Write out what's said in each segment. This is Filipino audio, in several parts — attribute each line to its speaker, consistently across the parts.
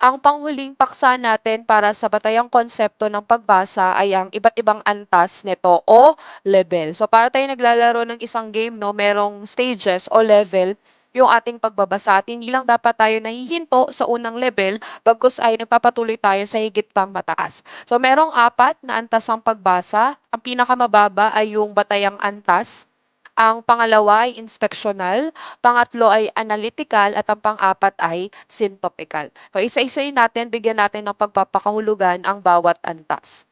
Speaker 1: Ang panghuling paksa natin para sa batayang konsepto ng pagbasa ay ang iba't ibang antas nito o level. So para tayo naglalaro ng isang game, no, merong stages o level yung ating pagbabasa. At hindi lang dapat tayo nahihinto sa unang level, bagkus ay nagpapatuloy tayo sa higit pang mataas. So merong apat na antas ang pagbasa. Ang pinakamababa ay yung batayang antas. Ang pangalawa ay inspeksyonal, pangatlo ay analytical, at ang pang-apat ay syntopical. So isa-isayin natin, bigyan natin ng pagpapakahulugan ang bawat antas.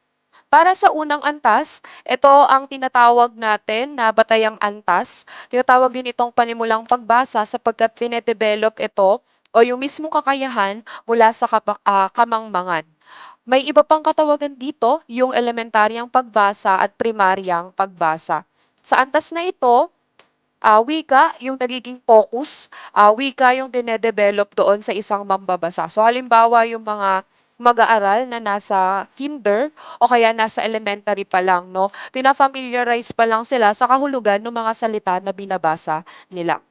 Speaker 1: Para sa unang antas, ito ang tinatawag natin na batayang antas. Tinatawag din itong panimulang pagbasa sapagkat dinedevelop ito o yung mismong kakayahan mula sa kapa- ah, kamangmangan. May iba pang katawagan dito, yung elementaryang pagbasa at primaryang pagbasa. Sa antas na ito, ah, wika yung nagiging focus, ah, wika yung dinedevelop doon sa isang mambabasa. So halimbawa yung mga mag-aaral na nasa kinder o kaya nasa elementary pa lang, no? Pina-familiarize pa lang sila sa kahulugan ng mga salita na binabasa nila.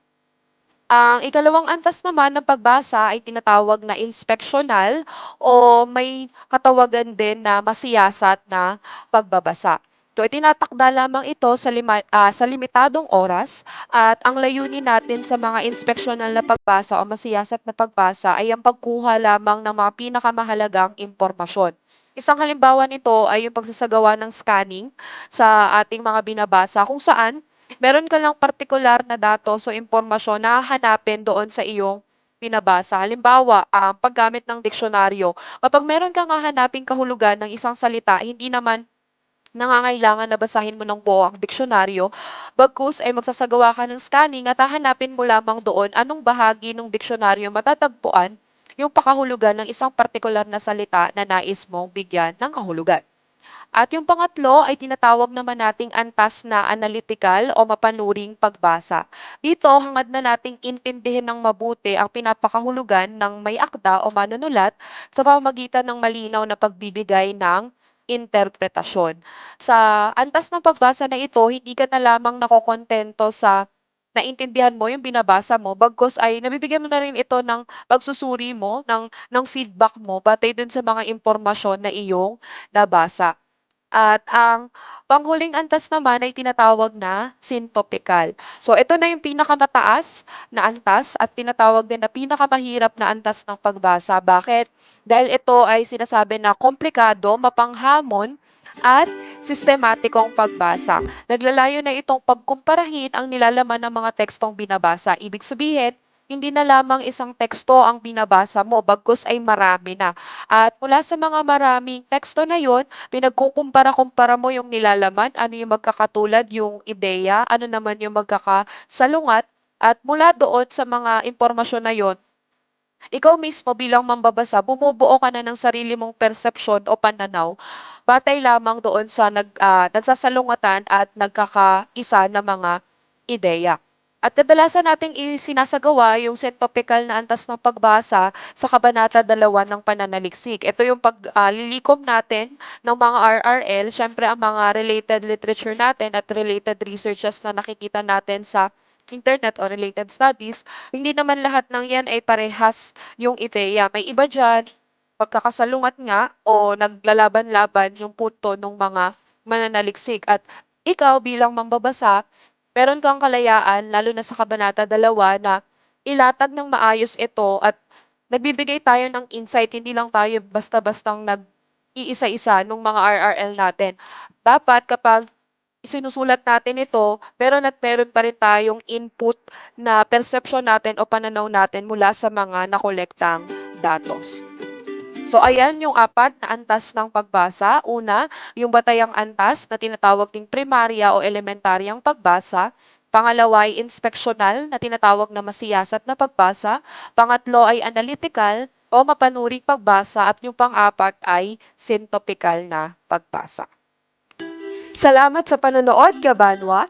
Speaker 1: Ang ikalawang antas naman ng pagbasa ay tinatawag na inspeksyonal o may katawagan din na masiyasat na pagbabasa. So, itinatakda lamang ito sa, lima, ah, sa limitadong oras at ang layunin natin sa mga inspeksyonal na pagbasa o masiyasat na pagbasa ay ang pagkuha lamang ng mga pinakamahalagang impormasyon. Isang halimbawa nito ay yung pagsasagawa ng scanning sa ating mga binabasa kung saan meron ka lang partikular na datos o impormasyon na hahanapin doon sa iyong binabasa. Halimbawa, ang paggamit ng diksyonaryo. Kapag meron kang hahanaping kahulugan ng isang salita, hindi naman nangangailangan na basahin mo ng buo ang diksyonaryo, bagkus ay magsasagawa ka ng scanning at hahanapin mo lamang doon anong bahagi ng diksyonaryo matatagpuan yung pakahulugan ng isang partikular na salita na nais mong bigyan ng kahulugan. At yung pangatlo ay tinatawag naman nating antas na analytical o mapanuring pagbasa. Dito, hangad na nating intindihin ng mabuti ang pinapakahulugan ng may akda o manunulat sa pamamagitan ng malinaw na pagbibigay ng interpretasyon. Sa antas ng pagbasa na ito, hindi ka na lamang nakokontento sa naintindihan mo yung binabasa mo, bagkus ay nabibigyan mo na rin ito ng pagsusuri mo, ng, ng feedback mo, batay dun sa mga impormasyon na iyong nabasa. At ang panghuling antas naman ay tinatawag na syntopical. So ito na yung pinakamataas na antas at tinatawag din na pinakamahirap na antas ng pagbasa. Bakit? Dahil ito ay sinasabi na komplikado, mapanghamon, at sistematikong pagbasa. Naglalayo na itong pagkumparahin ang nilalaman ng mga tekstong binabasa. Ibig sabihin, hindi na lamang isang teksto ang binabasa mo, bagkus ay marami na. At mula sa mga maraming teksto na yon, pinagkukumpara-kumpara mo yung nilalaman, ano yung magkakatulad yung ideya, ano naman yung magkakasalungat, at mula doon sa mga impormasyon na yon, ikaw mismo bilang mambabasa, bumubuo ka na ng sarili mong persepsyon o pananaw batay lamang doon sa nag, ah, nagsasalungatan at nagkakaisa na mga ideya. At kadalasan nating isinasagawa yung syntopical na antas ng pagbasa sa Kabanata 2 ng Pananaliksik. Ito yung paglilikom natin ng mga RRL, syempre ang mga related literature natin at related researches na nakikita natin sa internet o related studies, hindi naman lahat ng yan ay parehas yung ideya. May iba dyan, pagkakasalungat nga o naglalaban-laban yung punto ng mga mananaliksik. At ikaw bilang mambabasa, meron kang kalayaan, lalo na sa Kabanata 2, na ilatag ng maayos ito at nagbibigay tayo ng insight, hindi lang tayo basta-bastang nag-iisa-isa ng mga RRL natin. Dapat kapag isinusulat natin ito, meron at meron pa rin tayong input na perception natin o pananaw natin mula sa mga nakolektang datos. So ayan yung apat na antas ng pagbasa. Una, yung batayang antas na tinatawag ding primarya o elementaryang pagbasa. Pangalawa ay inspeksyonal na tinatawag na masiyasat na pagbasa. Pangatlo ay analytical o mapanuring pagbasa at yung pang-apat ay syntopical na pagbasa. Salamat sa panonood, Kabanwa!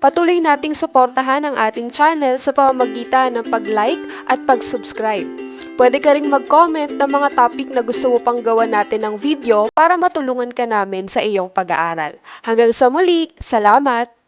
Speaker 1: Patuloy nating suportahan ang ating channel sa pamamagitan ng pag-like at pag-subscribe.
Speaker 2: Pwede ka ring mag-comment ng mga topic na gusto mo pang gawa natin ng video para matulungan ka namin sa iyong pag-aaral. Hanggang sa muli, salamat!